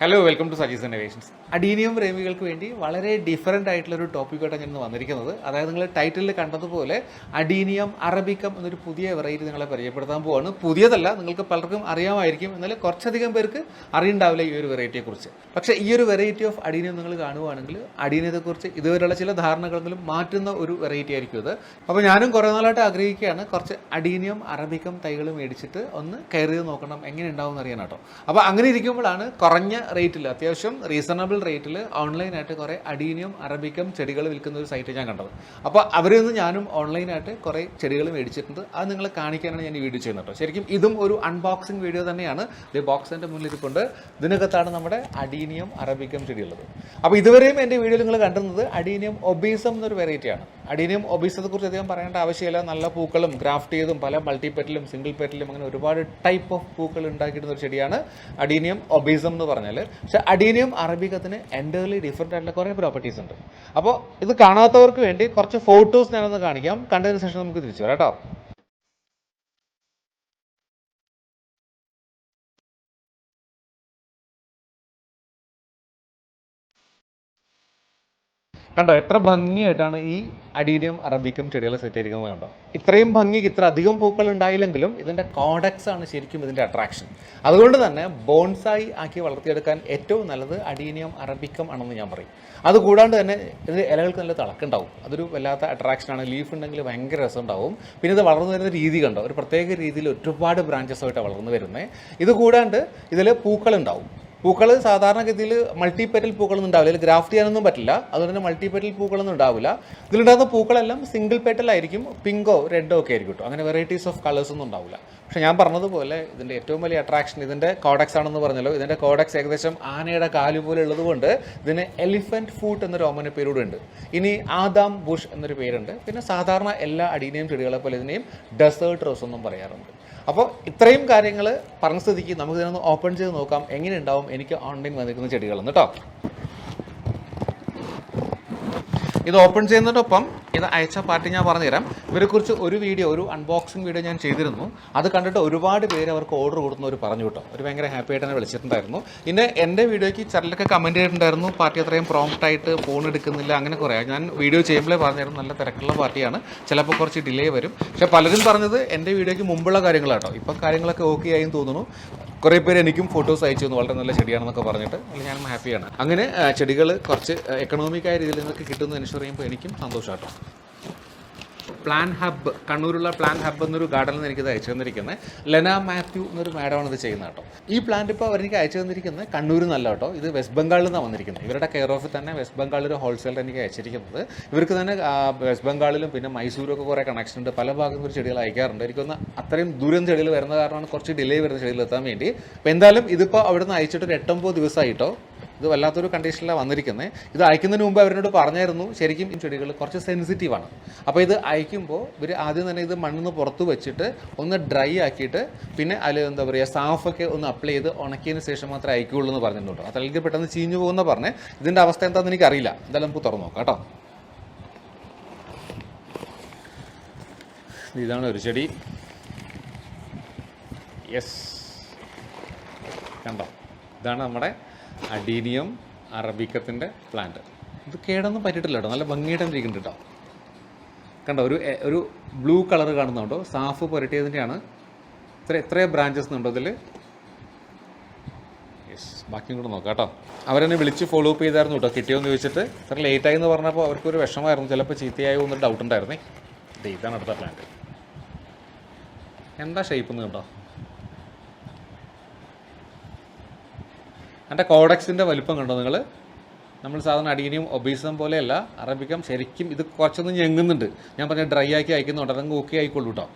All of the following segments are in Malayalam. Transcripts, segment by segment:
Hello welcome to Saji's innovations adenium പ്രേമികൾക്ക് വേണ്ടി വളരെ ഡിഫറന്റ് ആയിട്ടുള്ള ഒരു ടോപ്പിക്കായിട്ടാണ് ഞാൻ വന്നിരിക്കുന്നത്. അതായത് നിങ്ങൾ ടൈറ്റിലിൽ കണ്ടതുപോലെ അഡീനിയം അറബിക്കം എന്നൊരു പുതിയ വെറൈറ്റി നിങ്ങളെ പരിചയപ്പെടുത്താൻ പോവാണ്. പുതിയതല്ല നിങ്ങൾക്ക് പലർക്കും അറിയാമായിരിക്കും. എന്നാൽ കുറച്ചധികം പേർക്ക് അറിയണ്ടാവില്ല ഈ ഒരു വെറൈറ്റിയെക്കുറിച്ച് പക്ഷേ ഈ ഒരു വെറൈറ്റി ഓഫ് അഡീനിയം നിങ്ങൾ കാണുവാണെങ്കിൽ അഡീനിയത്തെക്കുറിച്ച് ഇതുവരെയുള്ള ചില ധാരണകളെങ്കിലും മാറ്റുന്ന ഒരു വെറൈറ്റി ആയിരിക്കും ഇത്. അപ്പോൾ ഞാനും കുറേ നാളായിട്ട് ആഗ്രഹിക്കുകയാണ് കുറച്ച് അഡീനിയം അറബിക്കം തൈകൾ മേടിച്ചിട്ട് ഒന്ന് കയറി നോക്കണം എങ്ങനെ ഉണ്ടാവും എന്ന് അറിയാൻ കേട്ടോ അപ്പോൾ അങ്ങനെ ഇരിക്കുമ്പോഴാണ് കുറഞ്ഞ റേറ്റിൽ അത്യാവശ്യം റീസണബിൾ റേറ്റിൽ ഓൺലൈനായിട്ട് കുറേ അടീനിയും അറബിക്കം ചെടികൾ വിൽക്കുന്ന ഒരു സൈറ്റ് ഞാൻ കണ്ടത്. അപ്പോൾ അവരിൽ നിന്ന് ഞാനും ഓൺലൈനായിട്ട് കുറേ ചെടികൾ മേടിച്ചിട്ടുണ്ട്. അത് നിങ്ങളെ കാണിക്കാനാണ് ഞാൻ ഈ വീഡിയോ ചെയ്യുന്നത് കേട്ടോ ശരിക്കും ഇതും ഒരു അൺബോക്സിംഗ് വീഡിയോ തന്നെയാണ്. ഇത് ബോക്സിന്റെ മുന്നിൽ ഇരിപ്പുണ്ട്. ഇതിനകത്താണ് നമ്മുടെ അഡീനിയം അറബിക്കം ചെടിയുള്ളത്. അപ്പോൾ ഇതുവരെയും എന്റെ വീഡിയോയിൽ നിങ്ങൾ കണ്ടിരുന്നത് അഡീനിയം ഒബീസം എന്നൊരു വെറൈറ്റിയാണ് അഡീനിയം ഒബീസത്തെ കുറിച്ച് അധികം പറയേണ്ട ആവശ്യമില്ല. നല്ല പൂക്കളും ഗ്രാഫ്റ്റ് ചെയ്തും പല മൾട്ടി പെറ്റലും സിംഗിൾ പെറ്റിലും അങ്ങനെ ഒരുപാട് ടൈപ്പ് ഓഫ് പൂക്കൾ ഉണ്ടാക്കിയിടുന്ന ഒരു ചെടിയാണ് അഡീനിയം ഒബീസം എന്ന് പറഞ്ഞാൽ പക്ഷെ അഡീനിയം അറബിക്കത്തിന് എന്റർലി ഡിഫറെന്റ് ആയിട്ടുള്ള കുറേ പ്രോപ്പർട്ടീസ് ഉണ്ട്. അപ്പോൾ ഇത് കാണാത്തവർക്ക് വേണ്ടി കുറച്ച് ഫോട്ടോസ് ഞാനൊന്ന് കാണിക്കാം. കണ്ടതിന് ശേഷം നമുക്ക് തിരിച്ചു വരാം കേട്ടോ. കണ്ടോ എത്ര ഭംഗിയായിട്ടാണ് ഈ അഡീനിയം അറബിക്കും ചെടികൾ സെറ്റ് ചെയ്തിരിക്കുന്നത് കണ്ടോ? ഇത്രയും ഭംഗിക്ക് ഇത്ര അധികം പൂക്കൾ ഉണ്ടായില്ലെങ്കിലും ഇതിന്റെ കോഡക്സ് ആണ് ശരിക്കും ഇതിന്റെ അട്രാക്ഷൻ അതുകൊണ്ട് തന്നെ ബോൺസായി ആക്കി വളർത്തിയെടുക്കാൻ ഏറ്റവും നല്ലത് അഡീനിയം അറബിക്കം ആണെന്ന് ഞാൻ പറയും. അതുകൂടാണ്ട് തന്നെ ഇത് ഇലകൾക്ക് നല്ല തിളക്കുണ്ടാവും. അതൊരു വല്ലാത്ത അട്രാക്ഷനാണ് ലീഫ് ഉണ്ടെങ്കിൽ ഭയങ്കര രസമുണ്ടാവും. പിന്നെ ഇത് വളർന്നു വരുന്ന രീതി കണ്ടോ? ഒരു പ്രത്യേക രീതിയിൽ ഒരുപാട് ബ്രാഞ്ചസ് ആയിട്ടാണ് വളർന്നു വരുന്നത് ഇതുകൂടാണ്ട് ഇതിൽ പൂക്കളുണ്ടാവും. പൂക്കൾ സാധാരണഗതിയിൽ മൾട്ടി പെറ്റൽ പൂക്കളൊന്നും ഉണ്ടാവില്ല. ഇതിൽ ഗ്രാഫ്റ്റ് ചെയ്യാനൊന്നും പറ്റില്ല. അതുകൊണ്ട് തന്നെ മൾട്ടി പെറ്റൽ പൂക്കളൊന്നും ഉണ്ടാവില്ല. ഇതിലുണ്ടാകുന്ന പൂക്കളെല്ലാം സിംഗിൾ പെറ്റൽ ആയിരിക്കും. പിങ്കോ റെഡോ ഒക്കെ ആയിരിക്കും കേട്ടോ അങ്ങനെ വെറൈറ്റീസ് ഓഫ് കളേഴ്സ് ഒന്നും ഉണ്ടാവില്ല. പക്ഷേ ഞാൻ പറഞ്ഞതുപോലെ ഇതിന്റെ ഏറ്റവും വലിയ അട്രാക്ഷൻ ഇതിന്റെ കോഡക്സ് ആണെന്ന് പറഞ്ഞല്ലോ. ഇതിന്റെ കോഡക്സ് ഏകദേശം ആനയുടെ കാൽ പോലെ ഉള്ളതുകൊണ്ട് ഇതിന് എലിഫന്റ് ഫൂട്ട് എന്നൊരു ഓമന പേരൂടെ ഉണ്ട്. ഇനി ആദാം ബുഷ് എന്നൊരു പേരുണ്ട്. പിന്നെ സാധാരണ എല്ലാ അടിയിനെയും ചെടികളെ പോലെ ഇതിനെയും ഡെസേർട്ട് റോസ് എന്നും പറയാറുണ്ട്. അപ്പോൾ ഇത്രയും കാര്യങ്ങൾ പറഞ്ഞ സ്ഥിതിക്ക് നമുക്ക് ഇതിനൊന്ന് ഓപ്പൺ ചെയ്ത് നോക്കാം. എങ്ങനെ ഉണ്ടാവും എനിക്ക് ഓൺലൈൻ വന്നിരിക്കുന്ന ചെടികളെന്ന് കേട്ടോ. ഇത് ഓപ്പൺ ചെയ്യുന്നതിനൊപ്പം ഇത് അയച്ച പാർട്ടി ഞാൻ പറഞ്ഞുതരാം. ഇവരെക്കുറിച്ച് ഒരു വീഡിയോ ഒരു അൺബോക്സിംഗ് വീഡിയോ ഞാൻ ചെയ്തിരുന്നു. അത് കണ്ടിട്ട് ഒരുപാട് പേര് അവർക്ക് ഓർഡർ കൊടുക്കുന്നവർ പറഞ്ഞു കേട്ടോ. ഒരു ഭയങ്കര ഹാപ്പി ആയിട്ട് തന്നെ വിളിച്ചിട്ടുണ്ടായിരുന്നു. പിന്നെ എന്റെ വീഡിയോയ്ക്ക് ചിലരൊക്കെ കമന്റ് ചെയ്തിട്ടുണ്ടായിരുന്നു. പാർട്ടി അത്രയും പ്രോംപ്റ്റ് ആയിട്ട് ഫോൺ എടുക്കുന്നില്ല അങ്ങനെ കുറേ. ഞാൻ വീഡിയോ ചെയ്യുമ്പോഴേ പറഞ്ഞായിരുന്നു നല്ല തിരക്കുള്ള പാർട്ടിയാണ്. ചിലപ്പോൾ കുറച്ച് ഡിലേ വരും. പക്ഷേ പലരും പറഞ്ഞത് എന്റെ വീഡിയോയ്ക്ക് മുമ്പുള്ള കാര്യങ്ങളാട്ടോ. ഇപ്പം കാര്യങ്ങളൊക്കെ ഓക്കെ ആയി തോന്നുന്നു. കുറേ പേര് എനിക്കും ഫോട്ടോസ് അയച്ചു തന്നു. വളരെ നല്ല ചെടിയാണെന്നൊക്കെ പറഞ്ഞിട്ട് അല്ലെങ്കിൽ ഞാനും ഹാപ്പിയാണ് അങ്ങനെ ചെടികൾ കുറച്ച് എക്കണോമിക്കായ രീതിയിൽ നിങ്ങൾക്ക് കിട്ടുമെന്ന് എൻഷുർ ചെയ്യുമ്പോൾ എനിക്കും സന്തോഷമാട്ടോ പ്ലാൻ ഹബ്ബ് കണ്ണൂരുള്ള പ്ലാൻ ഹബ്ബ് എന്നൊരു ഗാർഡനിൽ നിന്ന് എനിക്കിത് അയച്ചു തന്നിരിക്കുന്നത് ലെന മാത്യു എന്നൊരു മാഡമാണ് ഇത് ചെയ്യുന്നത് കേട്ടോ. ഈ പ്ലാന്റ് ഇപ്പോൾ അവർ എനിക്ക് അയച്ചു തന്നിരിക്കുന്നത് കണ്ണൂരിൽ നിന്നല്ല കേട്ടോ. ഇത് വെസ്റ്റ് ബംഗാളിൽ നിന്നാണ് വന്നിരിക്കുന്നത് ഇവരുടെ കെയർ ഓഫിൽ തന്നെ വെസ്റ്റ് ബംഗാളിൽ ഒരു ഹോൾസെയിൽ എനിക്ക് അയച്ചിരിക്കുന്നത്. ഇവർക്ക് തന്നെ വെസ്റ്റ് ബംഗാളിലും പിന്നെ മൈസൂരും ഒക്കെ കുറേ കണക്ഷൻ ഉണ്ട്. പല ഭാഗത്തും ഒരു ചെടികൾ അയക്കാറുണ്ട്. എനിക്കൊന്ന് അത്രയും ദൂരം ചെടികൾ വരുന്ന കാരണമാണ് കുറച്ച് ഡിലേ വരുന്ന ചെടികൾ എത്താൻ വേണ്ടി. അപ്പോൾ എന്തായാലും ഇതിപ്പോൾ അവിടെ നിന്ന് അയച്ചിട്ട് ഒരു എട്ടൊമ്പത് ദിവസമായിട്ടോ ഇത് വല്ലാത്തൊരു കണ്ടീഷനിലാണ് വന്നിരിക്കുന്നത് ഇത് അയക്കുന്നതിന് മുമ്പ് അവരോട് പറഞ്ഞായിരുന്നു ശരിക്കും ഈ ചെടികൾ കുറച്ച് സെൻസിറ്റീവാണ് അപ്പോൾ ഇത് അയക്കുമ്പോൾ ഇവർ ആദ്യം തന്നെ ഇത് മണ്ണിൽ നിന്ന് പുറത്ത് വെച്ചിട്ട് ഒന്ന് ഡ്രൈ ആക്കിയിട്ട് പിന്നെ അതിൽ എന്താ പറയുക സാഫൊക്കെ ഒന്ന് അപ്ലൈ ചെയ്ത് ഉണക്കിയതിന് ശേഷം മാത്രമേ അയക്കുകയുള്ളൂ എന്ന് പറഞ്ഞിട്ടുണ്ട് അതല്ലെങ്കിൽ പെട്ടെന്ന് ചീഞ്ഞു പോകുന്ന പറഞ്ഞ് ഇതിന്റെ അവസ്ഥ എന്താണെന്ന് എനിക്കറിയില്ല. എന്തായാലും നമുക്ക് തുറന്നു നോക്കാം കേട്ടോ. ഇതാണ് ഒരു ചെടി. യെസ് കണ്ടോ? ഇതാണ് നമ്മുടെ അഡീനിയം അറബിക്കത്തിന്റെ പ്ലാന്റ് ഇത് കേടൊന്നും പറ്റിയിട്ടില്ല കേട്ടോ. നല്ല ഭംഗിയായിട്ട് ഇരിക്കുന്നുണ്ട് കേട്ടോ. കണ്ടോ ഒരു ഒരു ബ്ലൂ കളർ കാണുന്നുണ്ടോ സാഫ് പുരട്ടിയതിന്റെയാണ്. ഇത്ര എത്രയോ ബ്രാഞ്ചസ് ഉണ്ടോ ഇതിൽ യെസ് ബാക്കിയും കൂടെ നോക്കാം കേട്ടോ. അവരെന്നെ വിളിച്ച് ഫോളോ അപ്പ് ചെയ്തായിരുന്നു കേട്ടോ. കിട്ടിയോന്ന് ചോദിച്ചിട്ട്. ഇത്ര ലേറ്റായി എന്ന് പറഞ്ഞപ്പോൾ അവർക്കൊരു വിഷമമായിരുന്നു. ചിലപ്പോൾ ചീത്തയായോ എന്നൊരു ഡൗട്ട് ഉണ്ടായിരുന്നേ. ഇതാണ് അടുത്ത പ്ലാന്റ് എന്താ ഷേപ്പ് എന്ന് കണ്ടോ? എന്റെ കോഡക്സിന്റെ വലിപ്പം കണ്ടോ നിങ്ങൾ? നമ്മൾ സാധാരണ അടിയനെയും ഒബീസം പോലെയല്ല. അറബിക്കം ശരിക്കും ഇത് കുറച്ചൊന്നും ഞെങ്ങുന്നുണ്ട്. ഞാൻ പറഞ്ഞ ഡ്രൈ ആക്കി അയക്കുന്നുണ്ട് അതങ്ങ് ഓക്കെ ആയിക്കോളൂ കേട്ടോ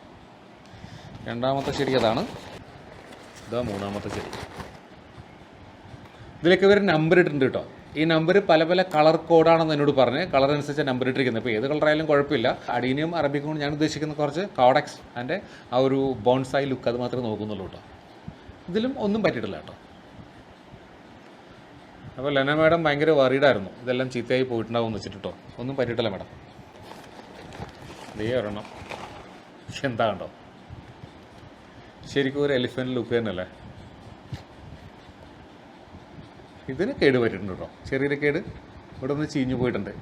രണ്ടാമത്തെ ചെടി അതാണ്. ഇതാ മൂന്നാമത്തെ ശരി. ഇതിലേക്ക് ഇവർ നമ്പർ ഇട്ടിട്ടുണ്ട് കേട്ടോ ഈ നമ്പർ പല പല കളർ കോഡാണെന്ന് എന്നോട് പറഞ്ഞ് കളർ അനുസരിച്ച് നമ്പർ ഇട്ടിരിക്കുന്നത്. ഇപ്പോൾ ഏത് കളറായാലും കുഴപ്പമില്ല. അടീനിയും അറബിക്കും ഞാൻ ഉദ്ദേശിക്കുന്ന കുറച്ച് കോഡക്സ് അതിന്റെ ആ ഒരു ബോൺസായി ലുക്ക് അത് മാത്രമേ നോക്കുന്നുള്ളൂ കേട്ടോ ഇതിലും ഒന്നും പറ്റിയിട്ടില്ല കേട്ടോ അപ്പോൾ ലെന മാഡം ഭയങ്കര വറീഡായിരുന്നു ഇതെല്ലാം ചീത്തയായി പോയിട്ടുണ്ടാവും എന്ന് വെച്ചിട്ട് ഒന്നും പറ്റിയിട്ടില്ല മാഡം. ദേ ഒരെണ്ണം. എന്താ കണ്ടോ ശരിക്കും ഒരു എലിഫന്റ് ലുക്ക് തന്നെയല്ലേ? ഇതിന് കേട് പറ്റിയിട്ടുണ്ട് കേട്ടോ ചെറിയൊരു കേട് ഇവിടെ ഒന്ന് ചീഞ്ഞു പോയിട്ടുണ്ട്.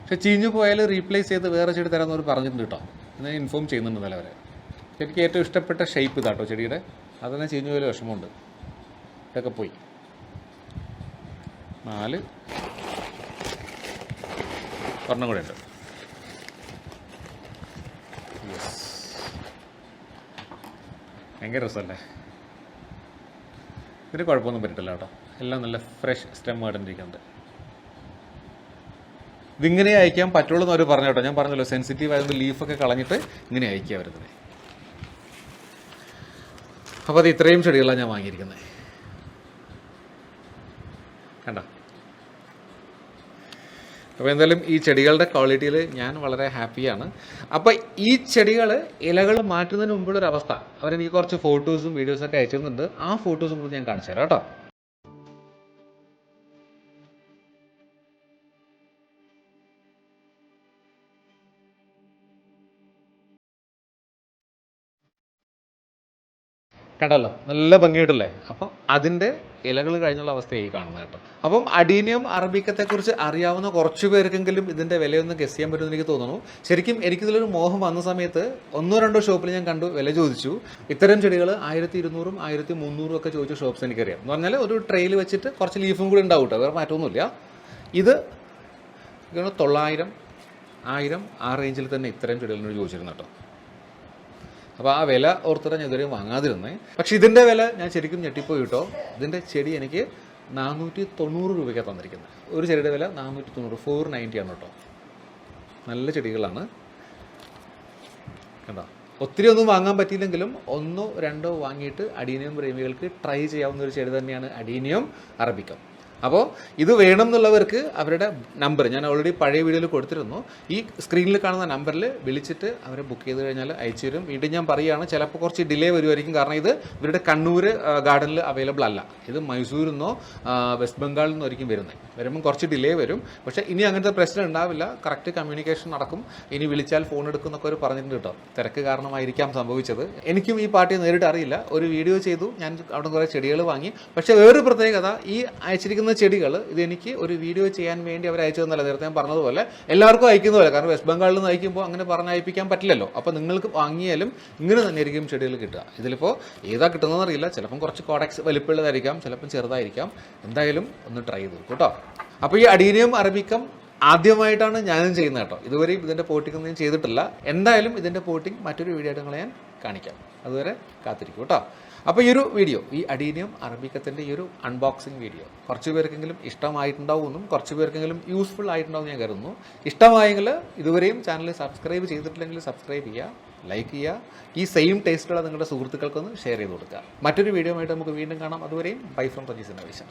പക്ഷെ ചീഞ്ഞു പോയാൽ റീപ്ലേസ് ചെയ്ത് വേറെ ചെടി തരാമെന്ന് അവർ പറഞ്ഞിട്ടുണ്ട് കേട്ടോ ഞാൻ ഇൻഫോം ചെയ്യുന്നുണ്ട് നിലവരെ എനിക്ക് ഏറ്റവും ഇഷ്ടപ്പെട്ട ഷേപ്പ് ഇതാട്ടോ ചെടിയുടെ. അതന്നെ ചീഞ്ഞു പോയാലും വിഷമമുണ്ട്. ഇതൊക്കെ പോയി. നാല്. ഒരെണ്ണം കൂടെ ഉണ്ട്. യെസ് ഭയങ്കര രസമല്ലേ? ഇതിന് കുഴപ്പമൊന്നും പറ്റില്ല കേട്ടോ. എല്ലാം നല്ല ഫ്രഷ് സ്റ്റെം ആയിട്ടിരിക്കുന്നുണ്ട്. ഇതിങ്ങനെ അയക്കാൻ പറ്റുള്ളൂ എന്ന് അവർ പറഞ്ഞു കേട്ടോ. ഞാൻ പറഞ്ഞല്ലോ സെൻസിറ്റീവ് ആയതുകൊണ്ട് ലീഫൊക്കെ കളഞ്ഞിട്ട് ഇങ്ങനെ അയക്കുക വരുന്നത് അപ്പോൾ അത് ഇത്രയും ചെടികളാണ് ഞാൻ വാങ്ങിയിരിക്കുന്നത് കണ്ട അപ്പോൾ എന്തായാലും ഈ ചെടികളുടെ ക്വാളിറ്റിയിൽ ഞാൻ വളരെ ഹാപ്പിയാണ് അപ്പോൾ ഈ ചെടികൾ ഇലകൾ മാറ്റുന്നതിന് മുമ്പുള്ളൊരവസ്ഥ. അവരെനിക്ക് കുറച്ച് ഫോട്ടോസും വീഡിയോസൊക്കെ അയച്ചിരുന്നുണ്ട്. ആ ഫോട്ടോസും കൂടി ഞാൻ കാണിച്ചു തരാം കേട്ടോ. കണ്ടല്ലോ? നല്ല ഭംഗിയായിട്ടല്ലേ? അപ്പം അതിന്റെ ഇലകൾ കഴിഞ്ഞുള്ള അവസ്ഥയായി കാണുന്നത് കേട്ടോ. അപ്പം അഡീനിയം അറബിക്കത്തെക്കുറിച്ച് അറിയാവുന്ന കുറച്ച് പേർക്കെങ്കിലും ഇതിന്റെ വിലയൊന്ന് ഗസ് ചെയ്യാൻ പറ്റുമെന്ന് എനിക്ക് തോന്നുന്നു. ശരിക്കും എനിക്കിതിലൊരു മോഹം വന്ന സമയത്ത് ഒന്നോ രണ്ടോ ഷോപ്പിൽ ഞാൻ കണ്ടു വില ചോദിച്ചു. ഇത്തരം ചെടികൾ ആയിരത്തി ഇരുന്നൂറും ആയിരത്തി മുന്നൂറും ഒക്കെ ചോദിച്ച ഷോപ്സ് എനിക്കറിയാം. എന്ന് പറഞ്ഞാൽ ഒരു ട്രെയിൽ വെച്ചിട്ട് കുറച്ച് ലീഫും കൂടി ഉണ്ടാവും കേട്ടോ വേറെ മാറ്റമൊന്നുമില്ല. ഇത് തൊള്ളായിരം ആയിരം ആ റേഞ്ചിൽ തന്നെ ഇത്തരം ചെടികളിനോട് ചോദിച്ചിരുന്നു കേട്ടോ. അപ്പോൾ ആ വില ഓർത്തിട്ട് ഞാൻ ഇതുവരെയും വാങ്ങാതിരുന്നേ. പക്ഷെ ഇതിന്റെ വില ഞാൻ ശരിക്കും ഞെട്ടിപ്പോയി കേട്ടോ. ഇതിന്റെ ചെടി എനിക്ക് നാനൂറ്റി തൊണ്ണൂറ് രൂപയ്ക്കാണ് തന്നിരിക്കുന്നത്. ഒരു ചെടിയുടെ വില നാനൂറ്റി തൊണ്ണൂറ് ഫോർ നയന്റി ആണ് കേട്ടോ. നല്ല ചെടികളാണ്. കണ്ടോ? ഒത്തിരി ഒന്നും വാങ്ങാൻ പറ്റിയില്ലെങ്കിലും ഒന്നോ രണ്ടോ വാങ്ങിയിട്ട് അഡീനിയം പ്രേമികൾക്ക് ട്രൈ ചെയ്യാവുന്ന ഒരു ചെടി തന്നെയാണ് അഡീനിയം അറബിക്കം. അപ്പോൾ ഇത് വേണം എന്നുള്ളവർക്ക് അവരുടെ നമ്പർ ഞാൻ ഓൾറെഡി പഴയ വീഡിയോയിൽ കൊടുത്തിരുന്നു. ഈ സ്ക്രീനിൽ കാണുന്ന നമ്പറിൽ വിളിച്ചിട്ട് അവരെ ബുക്ക് ചെയ്ത് കഴിഞ്ഞാൽ അയച്ചു തരും. വീണ്ടും ഞാൻ പറയുകയാണ് ചിലപ്പോൾ കുറച്ച് ഡിലേ വരുമായിരിക്കും കാരണം ഇത് ഇവരുടെ കണ്ണൂർ ഗാർഡനിൽ അവൈലബിൾ അല്ല. ഇത് മൈസൂരിൽ നിന്നോ വെസ്റ്റ് ബംഗാളിൽ നിന്നോ ആയിരിക്കും വരുന്നത്. വരുമ്പം കുറച്ച് ഡിലേ വരും. പക്ഷേ ഇനി അങ്ങനത്തെ പ്രശ്നം ഉണ്ടാവില്ല. കറക്റ്റ് കമ്മ്യൂണിക്കേഷൻ നടക്കും. ഇനി വിളിച്ചാൽ ഫോൺ എടുക്കും എന്നൊക്കെ അവർ പറഞ്ഞിട്ടുണ്ട് കേട്ടോ. തിരക്ക് കാരണമായിരിക്കാം സംഭവിച്ചത്. എനിക്കും ഈ പാർട്ടി നേരിട്ട് അറിയില്ല. ഒരു വീഡിയോ ചെയ്തു. ഞാൻ അവിടെ കുറേ ചെടികൾ വാങ്ങി. പക്ഷേ വേറൊരു പ്രത്യേകത ഈ അയച്ചിരിക്കുന്ന ചെടികൾ ഇതെനിക്ക് ഒരു വീഡിയോ ചെയ്യാൻ വേണ്ടി അവർ അയച്ചു തന്നല്ല നേരത്തെ ഞാൻ പറഞ്ഞതുപോലെ എല്ലാവർക്കും അയക്കുന്ന പോലെ കാരണം വെസ്റ്റ് ബംഗാളിൽ നിന്ന് അയക്കുമ്പോൾ അങ്ങനെ പറഞ്ഞ് അയപ്പിക്കാൻ പറ്റില്ലല്ലോ. അപ്പോൾ നിങ്ങൾക്ക് വാങ്ങിയാലും ഇങ്ങനെ തന്നെ ആയിരിക്കും ചെടികൾ കിട്ടുക. ഇതിലിപ്പോൾ ഏതാ കിട്ടുന്നതെന്ന് അറിയില്ല. ചിലപ്പം കുറച്ച് കോഡക്സ് വലിപ്പമുള്ളതായിരിക്കാം ചിലപ്പം ചെറുതായിരിക്കാം. എന്തായാലും ഒന്ന് ട്രൈ ചെയ്തു കേട്ടോ. അപ്പോൾ ഈ അടീനിയം അറബിക്കം ആദ്യമായിട്ടാണ് ഞാനും ചെയ്യുന്നത് കേട്ടോ. ഇതുവരെയും ഇതിന്റെ പോട്ടിംഗ് ഒന്നും ചെയ്തിട്ടില്ല. എന്തായാലും ഇതിന്റെ പോട്ടിംഗ് മറ്റൊരു വീഡിയോ ആയിട്ട് ഞാൻ കാണിക്കാം. അതുവരെ കാത്തിരിക്കും കേട്ടോ. അപ്പോൾ ഈ ഒരു വീഡിയോ ഈ അഡീനിയം അറബിക്കത്തിന്റെ ഈ ഒരു അൺബോക്സിങ് വീഡിയോ കുറച്ച് പേർക്കെങ്കിലും ഇഷ്ടമായിട്ടുണ്ടാവുമെന്നും കുറച്ച് പേർക്കെങ്കിലും യൂസ്ഫുൾ ആയിട്ടുണ്ടാവും ഞാൻ കരുതുന്നു. ഇഷ്ടമായെങ്കിൽ ഇതുവരെയും ചാനൽ സബ്സ്ക്രൈബ് ചെയ്തിട്ടില്ലെങ്കിൽ സബ്സ്ക്രൈബ് ചെയ്യുക ലൈക്ക് ചെയ്യുക. ഈ സെയിം ടേസ്റ്റുള്ള നിങ്ങളുടെ സുഹൃത്തുക്കൾക്കൊന്ന് ഷെയർ ചെയ്ത് കൊടുക്കുക. മറ്റൊരു വീഡിയോ ആയിട്ട് നമുക്ക് വീണ്ടും കാണാം. അതുവരെയും ബൈ ഫ്രം റജീസ് വിശം